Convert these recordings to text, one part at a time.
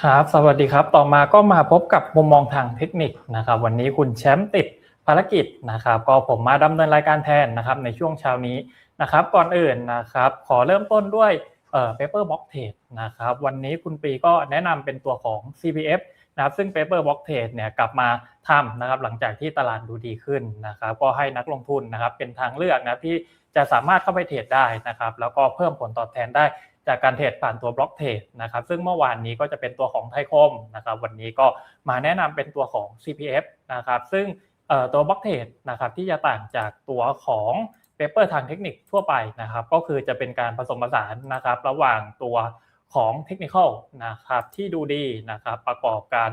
ครับ สวัสดีครับ ต่อมาก็มาพบกับมุมมองทางเทคนิคนะครับ วันนี้คุณแชมป์ติดภารกิจนะครับ ก็ผมมาดำเนินรายการแทนนะครับ ในช่วงเช้านี้นะครับ ก่อนอื่นนะครับ ขอเริ่มต้นด้วยเอ่อ paper box trade นะครับ วันนี้คุณปีก็แนะนำเป็นตัวของ CPF นะครับ ซึ่ง paper box trade เนี่ยกลับมาทำนะครับ หลังจากที่ตลาดดูดีขึ้นนะครับ ก็ให้นักลงทุนนะครับ เป็นทางเลือกนะที่ จะสามารถเข้าไปเทรดได้นะครับ แล้วก็เพิ่มผลตอบแทนได้จากการเทรดผ่านตัวบล็อกเทรดนะครับ ซึ่งเมื่อวานนี้ก็จะเป็นตัวของไทคมนะครับ วันนี้ก็มาแนะนำเป็นตัวของ CPF นะครับ ซึ่งตัวบล็อกเทรดนะครับที่จะต่างจากตัวของเปเปอร์ทางเทคนิคทั่วไปนะครับ ก็คือจะเป็นการผสมผสานนะครับ ระหว่างตัวของเทคนิคนะครับที่ดูดีนะครับประกอบการ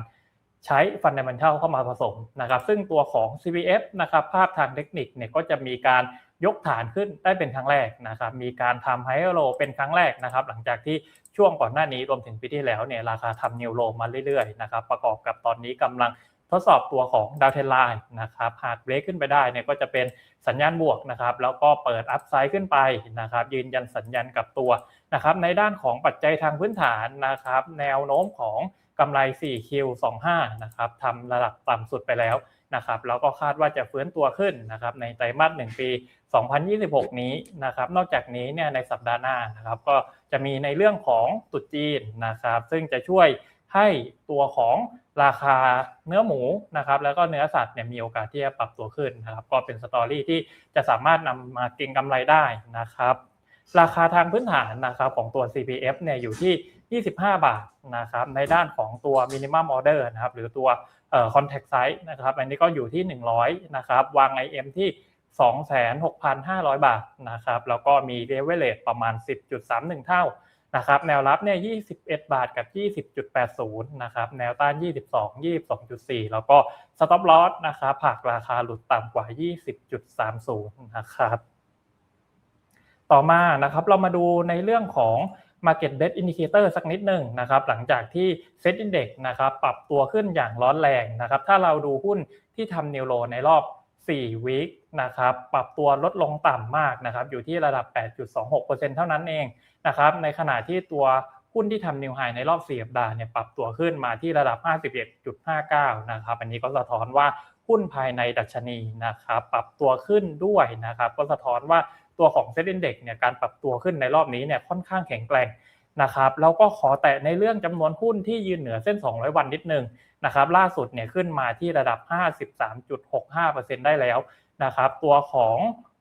ใช้ฟันเดเมนทัลเข้ามาผสมนะครับ ซึ่งตัวของ CPF นะครับภาพทางเทคนิคเนี่ยก็จะมีการ ยกฐานขึ้นได้เป็นครั้งแรกนะครับ มีการทำไฮโลเป็นครั้งแรกนะครับ หลังจากที่ช่วงก่อนหน้านี้รวมถึงปีที่แล้วเนี่ยราคาทำนิวโลมาเรื่อยๆนะครับ ประกอบกับตอนนี้กำลังทดสอบตัวของดาวเทนไลน์นะครับ หากเบรกขึ้นไปได้เนี่ยก็จะเป็นสัญญาณบวกนะครับ แล้วก็เปิดอัพไซด์ขึ้นไปนะครับ ยืนยันสัญญาณกับตัวนะครับ ในด้านของปัจจัยทางพื้นฐานนะครับ แนวโน้มของกำไร 4Q25 นะครับทำระดับต่ำสุดไปแล้วนะครับแล้วก็คาดว่าจะฟื้นตัวขึ้นนะครับในไตรมาส1ปี 2026 นี้นะครับ นอกจากนี้เนี่ยในสัปดาห์หน้านะครับ ก็จะมีในเรื่องของตุดจีนนะครับ ซึ่งจะช่วยให้ตัวของราคาเนื้อหมูนะครับ แล้วก็เนื้อสัตว์เนี่ยมีโอกาสที่จะปรับตัวขึ้นนะครับ ก็เป็นสตอรี่ที่จะสามารถนำมาเก็งกำไรได้นะครับ ราคาทางพื้นฐานนะครับของตัว CPF เนี่ยอยู่ที่ 25 บาทนะครับ ในด้านของตัว minimum order นะครับ หรือตัว contact size นะครับ อันนี้ก็อยู่ที่ 100 นะครับ วาง IM ที่ 26,500 บาทนะครับแล้วก็มี leverage ประมาณ 10.31 เท่านะครับแนวรับเนี่ย21 บาทกับ 20.80 นะครับ แนวต้าน 22 22.4 แล้วก็ stop loss นะครับหากราคาหลุดต่ำกว่า 20.30 นะครับ ต่อมานะครับเรามาดูในเรื่องของ Market Debt Indicator สักนิดหนึ่งนะครับ หลังจากที่ Set Index นะครับปรับตัวขึ้นอย่างร้อนแรงนะครับ ถ้าเราดูหุ้นที่ทำนิวโรในรอบ 4วีคนะครับปรับตัวลดลงต่ำมากนะครับอยู่ที่ระดับ 8.26%เท่านั้นเองนะครับในขณะที่ตัวหุ้นที่ทำนิวไฮในรอบ4สัปดาห์เนี่ยปรับตัวขึ้นมาที่ระดับ 51.59 นะครับ อันนี้ก็สะท้อนว่าหุ้นภายในดัชนีนะครับปรับตัวขึ้นด้วยนะครับ ก็สะท้อนว่าตัวของเซ็ตอินเด็กเนี่ยการปรับตัวขึ้นในรอบนี้เนี่ยค่อนข้างแข็งแกร่งนะครับแล้วก็ขอแตะในเรื่องจำนวนหุ้นที่ยืนเหนือเส้น 200 วันนิดนึง นะครับล่าสุดเนี่ยขึ้นมาที่ระดับ 53.65%ได้แล้วนะครับตัวของ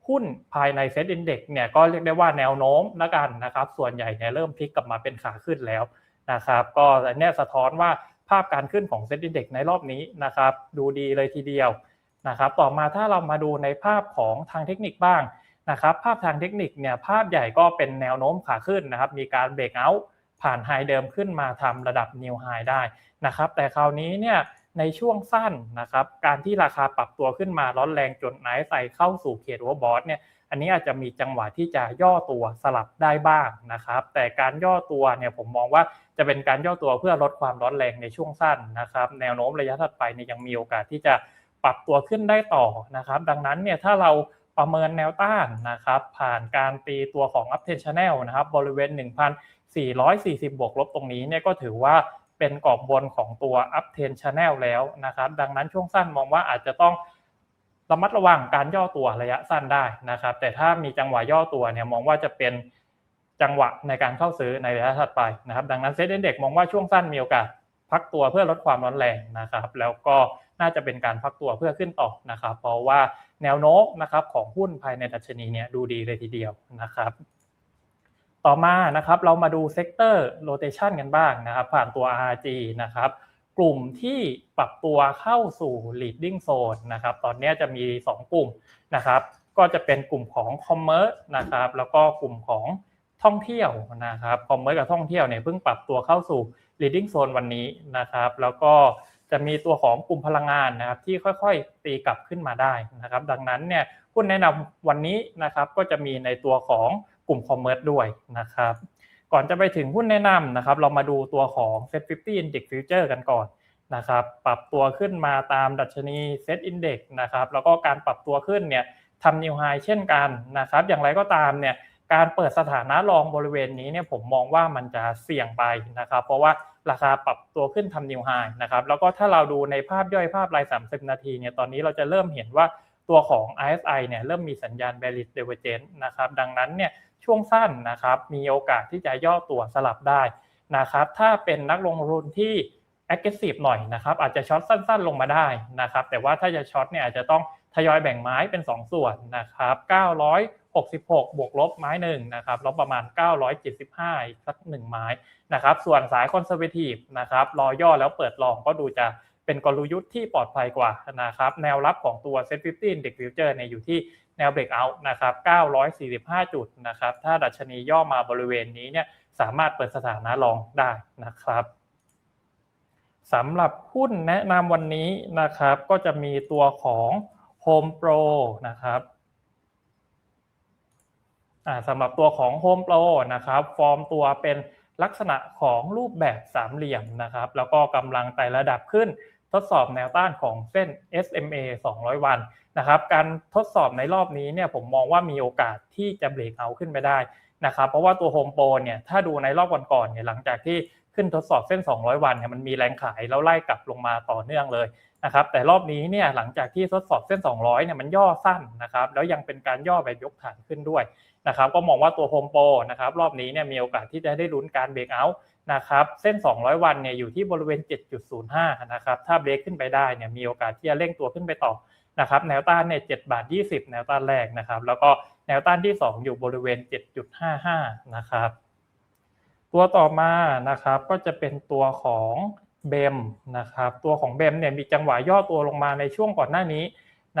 หุ้นภายในเซ็ตอินเด็กซ์เนี่ยก็เรียกได้ว่าแนวโน้มละกันนะครับส่วนใหญ่เนี่ยเริ่มพลิกกลับมาเป็นขาขึ้นแล้วนะครับก็อันนี้สะท้อนว่าภาพการขึ้นของเซ็ตอินเด็กซ์ในรอบนี้นะครับดูดีเลยทีเดียวนะครับต่อมาถ้าเรามาดูในภาพของทางเทคนิคบ้างนะครับภาพทางเทคนิคเนี่ยภาพใหญ่ก็เป็นแนวโน้มขาขึ้นนะครับมีการเบรกเอาท์ผ่านไฮเดิมขึ้นมาทำระดับนิวไฮได้ นะครับแต่คราวนี้เนี่ยในช่วงสั้นนะครับการที่ราคาปรับตัวขึ้นมาร้อนแรงจนไนท์ใส่เข้าสู่เขตวอร์บอทเนี่ยอันนี้อาจจะมีจังหวะที่จะย่อตัวสลับได้บ้างนะครับ แต่การย่อตัวเนี่ยผมมองว่าจะเป็นการย่อตัวเพื่อลดความร้อนแรงในช่วงสั้นนะครับ แนวโน้มระยะถัดไปเนี่ยยังมีโอกาสที่จะปรับตัวขึ้นได้ต่อนะครับ ดังนั้นเนี่ยถ้าเราประเมินแนวต้านนะครับ ผ่านการตีตัวของ up trend channel นะครับบริเวณ 1,440 บวกลบตรงนี้เนี่ยก็ถือว่า เป็นกรอบบนของตัว up trend channel แล้วนะครับ ดังนั้นช่วงสั้นมองว่าอาจจะต้องระมัดระวังการย่อตัวระยะสั้นได้นะครับ แต่ถ้ามีจังหวะย่อตัวเนี่ยมองว่าจะเป็นจังหวะในการเข้าซื้อในระยะถัดไปนะครับ ดังนั้นเซ็ตเด็กมองว่าช่วงสั้นมีโอกาสพักตัวเพื่อลดความร้อนแรงนะครับ แล้วก็น่าจะเป็นการพักตัวเพื่อขึ้นต่อนะครับ เพราะว่าแนวโน้มนะครับของหุ้นภายในดัชนีเนี่ยดูดีเลยทีเดียวนะครับ ต่อมานะครับเรามาดูเซกเตอร์โรเตชันกันบ้างนะครับ ผ่านตัว RG นะครับ กลุ่มที่ปรับตัวเข้าสู่ leading zone นะครับ ตอนนี้จะมี 2 กลุ่มนะครับ ก็จะเป็นกลุ่มของ commerce นะครับ แล้วก็กลุ่มของท่องเที่ยวนะครับ commerce กับท่องเที่ยวเนี่ยเพิ่งปรับตัวเข้าสู่ leading zone วันนี้นะครับ แล้วก็จะมีตัวของกลุ่มพลังงานนะครับ ที่ค่อยๆ ตีกลับขึ้นมาได้นะครับ ดังนั้นเนี่ยหุ้นแนะนำวันนี้นะครับก็จะมีในตัวของ กลุ่มคอมเมอร์สด้วยนะครับ ก่อนจะไปถึงหุ้นแนะนำนะครับ เรามาดูตัวของ Set 50 Index Future กันก่อนนะครับ ปรับตัวขึ้นมาตามดัชนี Set Index นะครับ แล้วก็การปรับตัวขึ้นเนี่ยทำนิวไฮเช่นกันนะครับ อย่างไรก็ตามเนี่ยการเปิดสถานะรองบริเวณนี้เนี่ยผมมองว่ามันจะเสี่ยงไปนะครับ เพราะว่าราคาปรับตัวขึ้นทำนิวไฮนะครับแล้วก็ถ้าเราดูในภาพย่อยภาพราย 30 นาทีเนี่ยตอนนี้เราจะเริ่มเห็นว่าตัวของ RSI เนี่ยเริ่มมีสัญญาณ bearish divergence นะครับดังนั้นเนี่ย ช่วงสั้นนะครับ มีโอกาสที่จะย่อตัวสลับได้นะครับ ถ้าเป็นนักลงทุนที่ aggressive หน่อยนะครับ อาจจะช็อตสั้น ๆ ลงมาได้นะครับ แต่ว่าถ้าจะช็อตเนี่ยอาจจะต้องทยอยแบ่งไม้เป็น 2 ส่วนนะครับ966 บวกลบไม้หนึ่งนะครับ ลบประมาณ 975 อีกสักหนึ่งไม้นะครับ ส่วนสายคอนเซอร์เวทีฟนะครับ รอย่อแล้วเปิดลองก็ดูจะเป็นกลยุทธ์ที่ปลอดภัยกว่านะครับ แนวรับของตัวเซ็ตฟิฟตี้เด็กฟิวเจอร์เนี่ยอยู่ที่ แนวเบรกเอาท์นะครับ945 จุดนะครับถ้าดัชนีย่อมาบริเวณนี้เนี่ยสามารถเปิดสถานะลองได้นะครับสำหรับหุ้นแนะนำวันนี้นะครับก็จะมีตัวของ Home Pro นะครับสำหรับตัวของ Home Pro นะครับฟอร์มตัวเป็นลักษณะของรูปแบบสามเหลี่ยมนะครับ แล้วก็กำลังไต่ระดับขึ้น ทดสอบแนวต้านของเส้น SMA 200 วันนะครับ การทดสอบในรอบนี้เนี่ยผมมองว่ามีโอกาสที่จะเบรกเอาขึ้นไปได้นะครับ เพราะว่าตัว Home Pro เนี่ยถ้าดูในรอบก่อนๆเนี่ยหลังจากที่ขึ้นทดสอบเส้น 200 วันเนี่ยมันมีแรงขายแล้วไล่กลับลงมาต่อเนื่องเลยนะครับแต่รอบนี้เนี่ยหลังจากที่ทดสอบเส้น 200เนี่ยมันย่อสั้นนะครับแล้วยังเป็นการย่อแบบยกฐานขึ้นด้วยนะครับก็มองว่าตัวโฮมโปรนะครับรอบนี้เนี่ยมีโอกาสที่จะได้ลุ้นการเบรกเอาท์ นะครับเส้น 200 วันเนี่ยอยู่ที่บริเวณ 7.05 นะครับถ้าเบรกขึ้นไปได้เนี่ยมีโอกาสที่จะเร่งตัวขึ้นไปต่อนะครับแนวต้านเนี่ย7บาท 20 แนวต้านแรกนะครับแล้วก็แนวต้านที่ 2 อยู่บริเวณ 7.55 นะครับตัวต่อมานะครับก็จะเป็นตัวของเบมนะครับตัวของเบมเนี่ยมีจังหวะย่อตัวลงมาในช่วงก่อนหน้านี้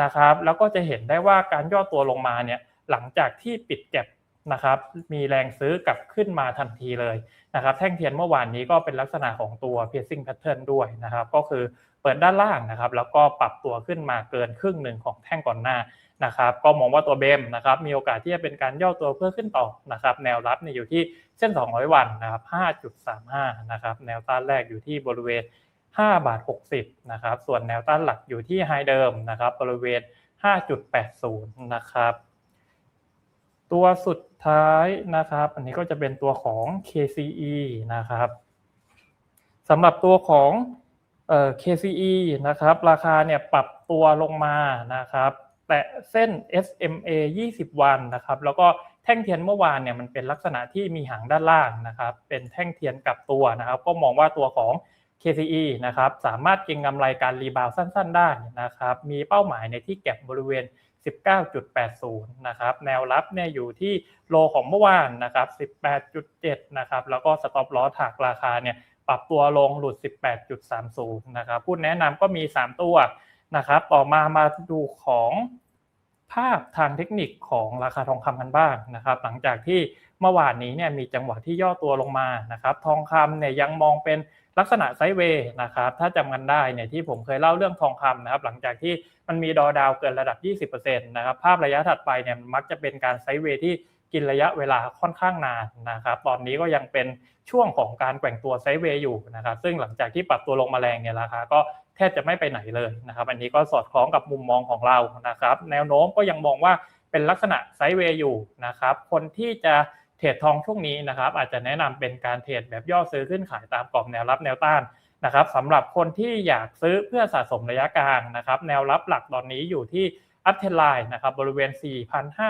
นะครับแล้วก็จะเห็นได้ว่าการย่อตัวลงมาเนี่ยหลังจากที่ปิดแก็บ นะครับมีแรงซื้อกลับขึ้นมาทันทีเลยนะครับแท่งเทียนเมื่อวานนี้ก็เป็นลักษณะของตัว piercing pattern ด้วยนะครับก็คือเปิดด้านล่างนะครับแล้วก็ปรับตัวขึ้นมาเกินครึ่งหนึ่งของแท่งก่อนหน้านะครับก็มองว่าตัวเบมนะครับมีโอกาสที่จะเป็นการย่อตัวเพื่อขึ้นต่อนะครับแนวรับเนี่ยอยู่ที่เส้น 200 วันนะครับ5.35นะครับแนวต้านแรกอยู่ที่บริเวณ 5 บาท 60นะครับส่วนแนวต้านหลักอยู่ที่ไฮเดิมนะครับบริเวณ 5.80นะครับ ตัวสุดท้ายนะครับ อันนี้ก็จะเป็นตัวของ KCE นะครับสำหรับตัวของเอ่อ KCE นะครับ ราคาเนี่ยปรับตัวลงมานะครับ แตะเส้น SMA 20 วันนะครับ แล้วก็แท่งเทียนเมื่อวานเนี่ยมันเป็นลักษณะที่มีหางด้านล่างนะครับ เป็นแท่งเทียนกับตัวนะครับ ก็มองว่าตัวของ KCE นะครับ สามารถเก็งกำไรการรีบาวสั้น ๆ ได้นะครับ มีเป้าหมายในที่เก็บบริเวณ 19.80 นะครับแนวรับเนี่ยอยู่ที่โลของเมื่อวานนะครับ 18.7 นะครับแล้วก็สต็อปลอสถักราคาเนี่ยปรับตัวลงหลุด 18.30 นะครับพูดแนะนำก็มี 3 ตัวนะครับต่อมามาดูของภาพทางเทคนิคของราคาทองคำกันบ้างนะครับ หลังจากที่เมื่อวานนี้เนี่ยมีจังหวะที่ย่อตัวลงมานะครับ ทองคำเนี่ยยังมองเป็น ลักษณะไซด์เวย์นะครับถ้าจำกันได้เนี่ยที่ผมเคยเล่าเรื่องทองคำนะครับหลังจากที่มันมีดอดาวเกินระดับ 20%นะครับภาพระยะถัดไปเนี่ยมักจะเป็นการไซด์เวย์ที่กินระยะเวลาค่อนข้างนานนะครับตอนนี้ก็ยังเป็นช่วงของการแกว่งตัวไซด์เวย์อยู่นะครับซึ่งหลังจากที่ปรับตัวลงมาแรงเนี่ยราคาก็แทบจะไม่ไปไหนเลยนะครับอันนี้ก็สอดคล้องกับมุมมองของเรานะครับแนวโน้มก็ยังมองว่าเป็นลักษณะไซด์เวย์อยู่นะครับคนที่จะ ทรดทองช่วงนี้นะครับอาจจะแนะนำเป็นการเทรดแบบย่อซื้อขึ้นขายตามกรอบแนวรับแนวต้านนะครับสำหรับคนที่อยากซื้อเพื่อสะสมระยะกลางนะครับแนวรับหลักตอนนี้อยู่ที่อัพเทนไลน์นะครับบริเวณ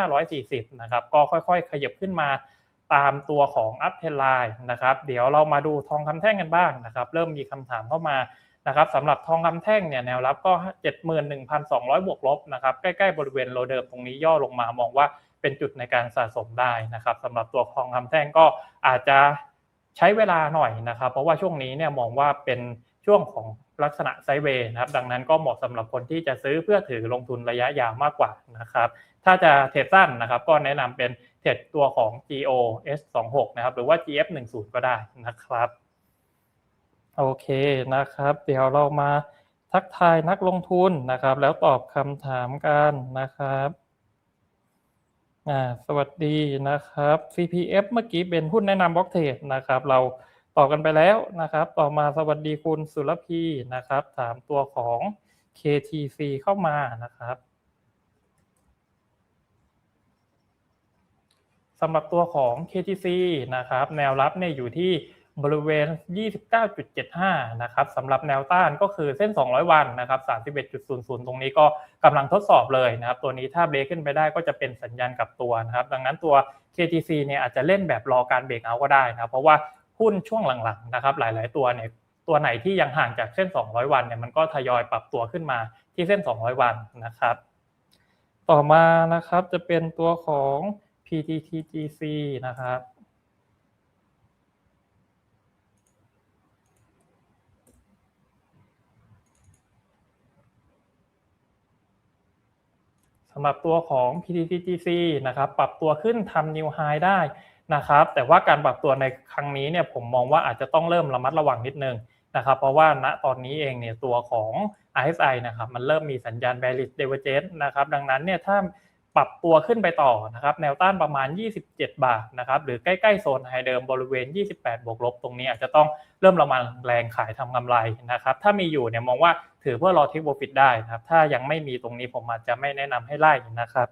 4,540 นะครับก็ค่อยๆ ขยับขึ้นมาตามตัวของอัพเทนไลน์นะครับเดี๋ยวเรามาดูทองคำแท่งกันบ้างนะครับเริ่มมีคำถามเข้ามานะครับสำหรับทองคำแท่งเนี่ยแนวรับก็ 71,200 บวกลบนะครับใกล้ๆบริเวณโลเดิมตรงนี้ย่อลงมามองว่า เป็นจุดในการสะสมได้นะครับสำหรับตัวทองคำแท่งก็อาจจะใช้เวลาหน่อยนะครับ เพราะว่าช่วงนี้เนี่ยมองว่าเป็นช่วงของลักษณะไซเวย์นะครับ ดังนั้นก็เหมาะสำหรับคนที่จะซื้อเพื่อถือลงทุนระยะยาวมากกว่านะครับ ถ้าจะเทรดสั้นนะครับ ก็แนะนำเป็นเทรดตัวของ GO S26 นะครับ หรือว่า GF10 ก็ได้นะครับ โอเคนะครับ เดี๋ยวเรามาทักทายนักลงทุนนะครับ แล้วตอบคำถามกันนะครับ อ่าสวัสดีนะครับ CPF เมื่อกี้เป็นหุ้นแนะนำบล็อกเทรดนะครับ เราต่อกันไปแล้วนะครับ ต่อมาสวัสดีคุณสุรพีนะครับ ถามตัวของ KTC เข้ามานะครับสำหรับตัวของ KTC นะครับ แนวรับเนี่ยอยู่ที่ บริเวณ 29.75 นะครับสำหรับแนวต้านก็คือเส้น 200 วันนะครับ 31.00 ตรงนี้ก็กำลังทดสอบเลยนะครับ ตัวนี้ถ้าเบรกขึ้นไปได้ก็จะเป็นสัญญาณกลับตัวนะครับ ดังนั้นตัว KTC เนี่ยอาจจะเล่นแบบรอการเบรกเอาก็ได้นะครับ เพราะว่าหุ้นช่วงหลังๆนะครับ หลายๆตัวเนี่ยตัวไหนที่ยังห่างจากเส้น 200 วันเนี่ยมันก็ทยอยปรับตัวขึ้นมาที่เส้น 200 วันนะครับ ต่อมานะครับจะเป็นตัวของ PTTGC นะครับ สำหรับตัวของ PTTGC นะครับปรับตัวขึ้นทำ New High ได้นะครับแต่ว่าการปรับตัวในครั้งนี้เนี่ยผมมองว่าอาจจะต้องเริ่มระมัดระวังนิดนึงนะครับเพราะว่าณตอนนี้เองเนี่ยตัวของ RSI นะครับมันเริ่มมีสัญญาณ bearish divergence นะครับดังนั้นเนี่ยถ้า ปรับตัวขึ้นไปต่อนะครับแนวต้านประมาณ 27 บาทนะครับหรือใกล้ๆโซนไฮเดิมบริเวณ 28 บวกลบตรงนี้อาจจะต้องเริ่มระมัดแรงขายทำกำไรนะครับถ้ามีอยู่เนี่ยมองว่าถือเพื่อรอทิกโปรฟิตได้นะครับถ้ายังไม่มีตรงนี้ผมอาจจะไม่แนะนำให้ไล่นะครับ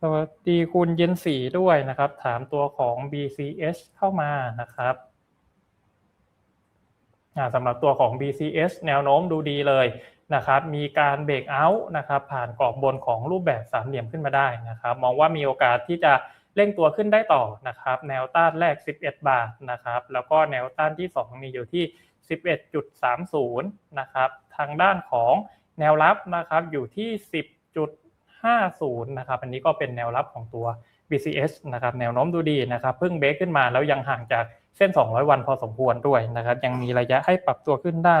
สวัสดีคุณเย็นสีด้วยนะครับ ถามตัวของ BCH เข้ามานะครับสำหรับตัวของ BCS แนวโน้มดูดีเลย นะครับมีการเบรกเอาท์นะครับผ่านกรอบบนของรูปแบบสามเหลี่ยมขึ้นมาได้นะครับมองว่ามีโอกาสที่จะเร่งตัวขึ้นได้ต่อนะครับแนวต้านแรก 11 บาทนะครับแล้วก็แนวต้านที่ 2 มีอยู่ที่ 11.30นะครับทางด้านของแนวรับนะครับอยู่ที่ 10.50นะครับอันนี้ก็เป็นแนวรับของตัว BCS นะครับแนวโน้มดูดีนะครับเพิ่งเบรกขึ้นมาแล้วยังห่างจากเส้น 200 วันพอสมควรด้วยนะครับยังมีระยะให้ปรับตัวขึ้นได้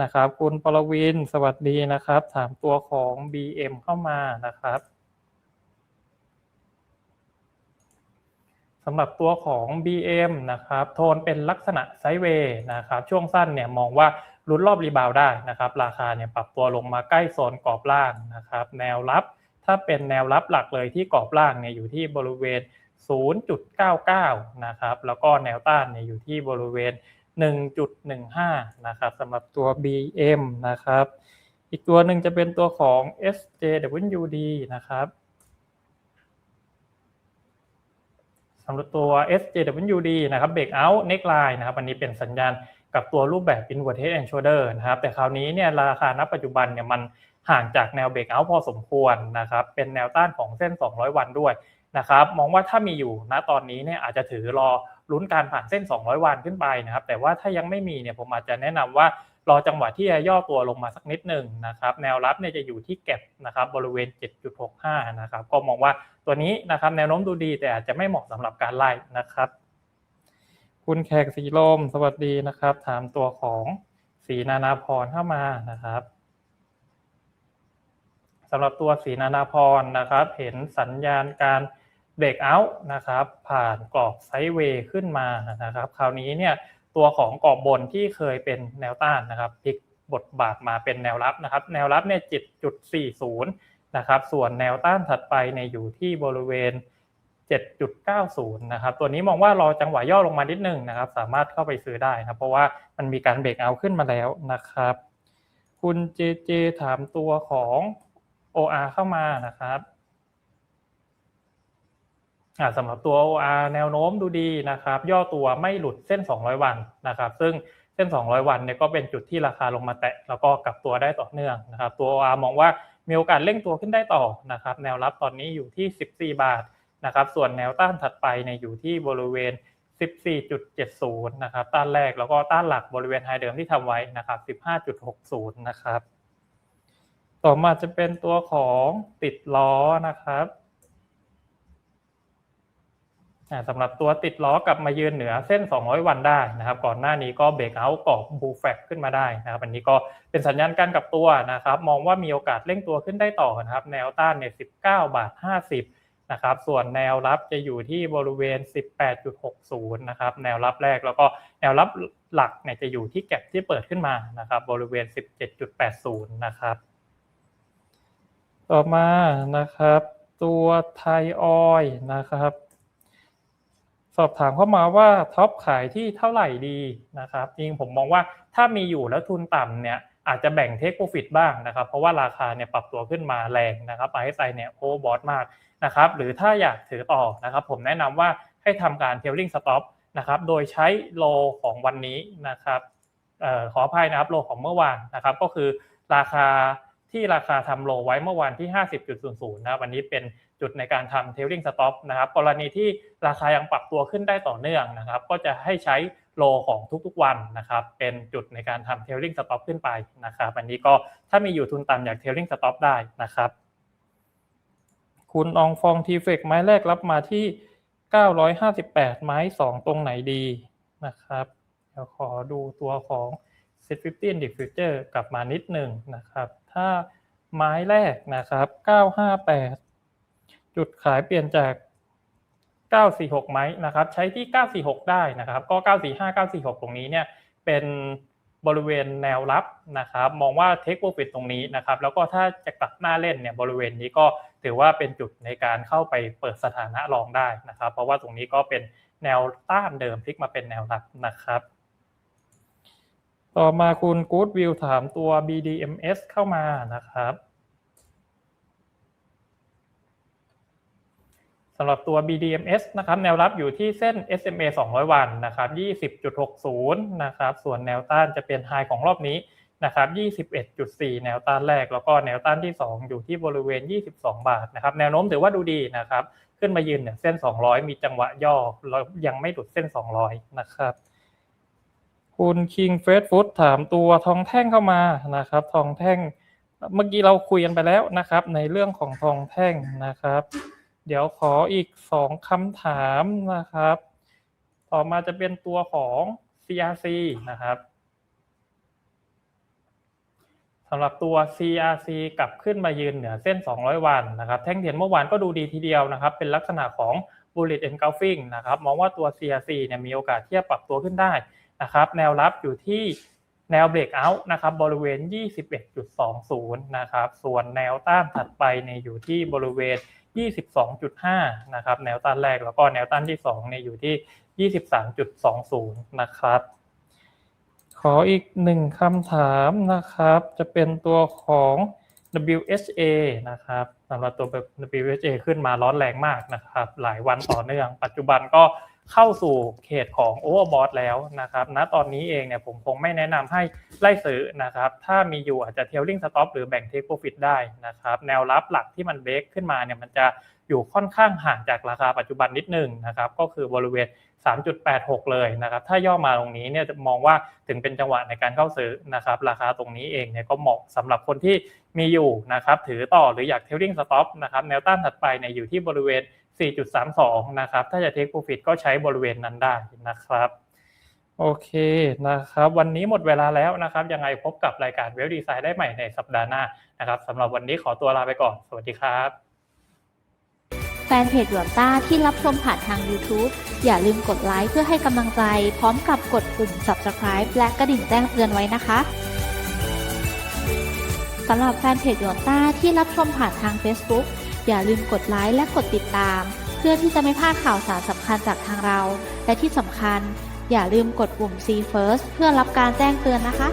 นะครับ คุณปรวินสวัสดีนะครับ ถามตัวของ BM เข้ามานะครับสำหรับตัวของ BM นะครับโทนเป็นลักษณะไซด์เวย์นะครับช่วงสั้นเนี่ยมองว่าลุ้นรอบรีบาวได้นะครับ ราคาเนี่ยปรับตัวลงมาใกล้โซนกรอบล่างนะครับ แนวรับถ้าเป็นแนวรับหลักเลยที่กรอบล่างเนี่ยอยู่ที่บริเวณ 0.99 นะครับแล้วก็แนวต้านเนี่ยอยู่ที่บริเวณ 1.15 นะครับสำหรับตัว BM นะครับ อีกตัวหนึ่งจะเป็นตัวของ SJWD นะครับสำหรับตัว SJWD นะครับ Breakout Neckline นะครับ อันนี้เป็นสัญญาณกับตัวรูปแบบ Inverted and Shoulder นะครับ แต่คราวนี้เนี่ยราคาณปัจจุบันเนี่ยมันห่างจากแนว Breakout พอสมควรนะครับ เป็นแนวต้านของเส้น 200 วันด้วยนะครับ มองว่าถ้ามีอยู่ณตอนนี้เนี่ยอาจจะถือรอ ลุ้นการผ่านเส้น 200 วันขึ้นไปนะครับแต่ว่าถ้ายังไม่มีเนี่ยผมอาจจะแนะนำว่ารอจังหวะที่จะย่อตัวลงมาสักนิดหนึ่งนะครับแนวรับเนี่ยจะอยู่ที่เก็บนะครับบริเวณ 7.65 นะครับก็มองว่าตัวนี้นะครับแนวโน้มดูดีแต่อาจจะไม่เหมาะสำหรับการไล่นะครับ คุณแขกสีลมสวัสดีนะครับ ถามตัวของสีนานาพรเข้ามานะครับสำหรับตัวสีนานาพรนะครับ เห็นสัญญาณการ เบรกเอาท์นะครับผ่านกรอบไซด์เวย์ขึ้นมานะครับ คราวนี้เนี่ยตัวของกรอบบนที่เคยเป็นแนวต้านนะครับพลิกบทบาทมาเป็นแนวรับนะครับ แนวรับเนี่ย7.40นะครับ ส่วนแนวต้านถัดไปเนี่ยอยู่ที่บริเวณ 7.90 นะครับ ตัวนี้มองว่ารอจังหวะย่อลงมานิดนึงนะครับ สามารถเข้าไปซื้อได้นะเพราะว่ามันมีการเบรกเอาขึ้นมาแล้วนะครับ คุณเจเจถามตัวของ OR เข้ามานะครับ สำหรับตัว OR แนวโน้มดูดีนะครับ ย่อตัวไม่หลุดเส้น 200 วันนะครับ ซึ่งเส้น 200 วันเนี่ยก็เป็นจุดที่ราคาลงมาแตะ แล้วก็กลับตัวได้ต่อเนื่องนะครับ ตัว OR มองว่ามีโอกาสเร่งตัวขึ้นได้ต่อนะครับ แนวรับตอนนี้อยู่ที่ 14 บาทนะครับ ส่วนแนวต้านถัดไปเนี่ยอยู่ที่บริเวณ 14.70 นะครับ ต้านแรกแล้วก็ต้านหลักบริเวณไฮเดิมที่ทำไว้นะครับ 15.60 นะครับ ต่อมาจะเป็นตัวของติดล้อนะครับ สำหรับตัวติดล้อกลับมายืนเหนือเส้น 200 วันได้นะครับ ก่อนหน้านี้ก็เบรกเอาท์กรอบบูแฟกขึ้นมาได้นะครับอันนี้ก็เป็นสัญญาณการกลับตัวนะครับ มองว่ามีโอกาสเร่งตัวขึ้นได้ต่อนะครับ แนวต้านเนี่ย19 บาท 50 นะครับ ส่วนแนวรับจะอยู่ที่บริเวณ 18.60 นะครับ แนวรับแรกแล้วก็แนวรับหลักเนี่ยจะอยู่ที่แก็บที่เปิดขึ้นมานะครับ บริเวณ 17.80 นะครับ ต่อมานะครับ ตัวไทยออยนะครับ สอบถามเข้ามาว่าท็อปขายที่เท่าไหร่ดีนะครับจริงผมมองว่าถ้ามีอยู่แล้วทุนต่ำเนี่ยอาจจะแบ่งเทคโปรฟิตบ้างนะครับ เพราะว่าราคาเนี่ยปรับตัวขึ้นมาแรงนะครับไอไซเนี่ยโอเวอร์บอทมากนะครับหรือถ้าอยากถือต่อนะครับ ผมแนะนำว่าให้ทำการเทลลิงสต็อปนะครับโดยใช้โลของวันนี้นะครับออขออภัยนะครับโลของเมื่อวานนะครับก็คือราคาที่ราคาทำโลไว้เมื่อวานที่ 50.00นะวันนี้เป็น จุดในการทำเทลลิงสต็อปนะครับกรณีที่ราคายังปรับตัวขึ้นได้ต่อเนื่องนะครับ ก็จะให้ใช้โลของทุกๆวันนะครับ เป็นจุดในการทำเทลลิงสต็อปขึ้นไปนะครับ อันนี้ก็ถ้ามีอยู่ทุนต่ำอยากเทลลิงสต็อปได้นะครับ คุณอองฟองทีเฟกไม้แรกรับมาที่ 958 ไม้ 2 ตรงไหนดีนะครับเดี๋ยวขอดูตัวของ Set 15 d i f Future กลับมานิดหนึ่งนะครับ ถ้าไม้แรกนะครับ 958 จุดขายเปลี่ยนจาก 946ไม้นะครับ ใช้ที่ 946 ได้นะครับ ก็ 945 946 ตรงนี้เนี่ยเป็นบริเวณแนวรับนะครับ มองว่าเทคโปรฟิตตรงนี้นะครับ แล้วก็ถ้าจะกลับหน้าเล่นเนี่ยบริเวณนี้ก็ถือว่าเป็นจุดในการเข้าไปเปิดสถานะรองได้นะครับ เพราะว่าตรงนี้ก็เป็นแนวต้านเดิมพลิกมาเป็นแนวรับนะครับ ต่อมาคุณ Good View ถามตัว BDMs เข้ามานะครับำหรับตัว BDMs นะครับแนวรับอยู่ที่เส้น SMA 200 วันนะครับ20.60นะครับส่วนแนวต้านจะเป็นไฮของรอบนี้นะครับ21.4 แนวต้านแรก แล้วก็แนวต้านที่ 2 อยู่ที่บริเวณ 22 บาทนะครับแนวโน้มถือว่าดูดีนะครับขึ้นมายืนเนี่ยเส้น 200 มีจังหวะย่อแล้วยังไม่หลุดเส้น 200 นะครับคุณ King f a s t Food ถามตัวทองแท่งเข้ามานะครับทองแท่งเมื่อกี้เราคุยกันไปแล้วนะครับ ในเรื่องของทองแท่งนะครับ เดี๋ยวขออีกสองคำถามนะครับ ต่อมาจะเป็นตัวของ CRC นะครับสำหรับตัว CRC กลับขึ้นมายืนเหนือเส้น 200 วันนะครับ แท่งเทียนเมื่อวานก็ดูดีทีเดียวนะครับ เป็นลักษณะของ bullet engulfing นะครับ มองว่าตัว CRC เนี่ยมีโอกาสที่จะปรับตัวขึ้นได้นะครับ แนวรับอยู่ที่แนว breakout นะครับบริเวณ 21.20 นะครับ ส่วนแนวต้านถัดไปเนี่ยอยู่ที่บริเวณ 22.5 นะครับ แนวต้านแรกแล้วก็แนวต้านที่2เนี่ยอยู่ที่ 23.20 นะครับ ขออีกหนึ่งคำถามนะครับ จะเป็นตัวของ WHA นะครับสำหรับตัว WHA ขึ้นมาร้อนแรงมากนะครับ หลายวันต่อเนื่อง ปัจจุบันก็ เข้าสู่เขตของ Overbought แล้วนะครับณตอนนี้เองเนี่ยผมคงไม่แนะนำให้ไล่ซื้อนะครับ ถ้ามีอยู่อาจจะ Tailing Stop หรือแบ่ง Take Profit ได้นะครับ แนวรับหลักที่มันเบรกขึ้นมาเนี่ยมันจะอยู่ค่อนข้างห่างจากราคาปัจจุบันนิดนึงนะครับ ก็คือบริเวณ 3.86 เลยนะครับ ถ้าย่อมาตรงนี้เนี่ยจะมองว่าถึงเป็นจังหวะในการเข้าซื้อนะครับ ราคาตรงนี้เองเนี่ยก็เหมาะสำหรับคนที่มีอยู่นะครับ ถือต่อหรืออยาก Tailing Stop นะครับ แนวต้านถัดไปเนี่ยอยู่ที่บริเวณ 4.32 นะครับ ถ้าจะ Take Profit ก็ใช้บริเวณนั้นได้นะครับ โอเคนะครับ วันนี้หมดเวลาแล้วนะครับ ยังไงพบกับรายการเวลดีไซน์ได้ใหม่ในสัปดาห์หน้านะครับสำหรับวันนี้ขอตัวลาไปก่อน สวัสดีครับ แฟนเพจหยวนต้าที่รับชมผ่านทาง YouTube อย่าลืมกดไลค์เพื่อให้กำลังใจ พร้อมกับกดปุ่ม Subscribe และกระดิ่งแจ้งเตือนไว้นะคะสำหรับแฟนเพจหยวนต้าที่รับชมผ่านทาง Facebook อย่าลืมกดไลค์และกดติดตาม เพื่อที่จะไม่พลาดข่าวสารสำคัญจากทางเรา และที่สำคัญ อย่าลืมกดปุ่ม See First เพื่อรับการแจ้งเตือนนะคะ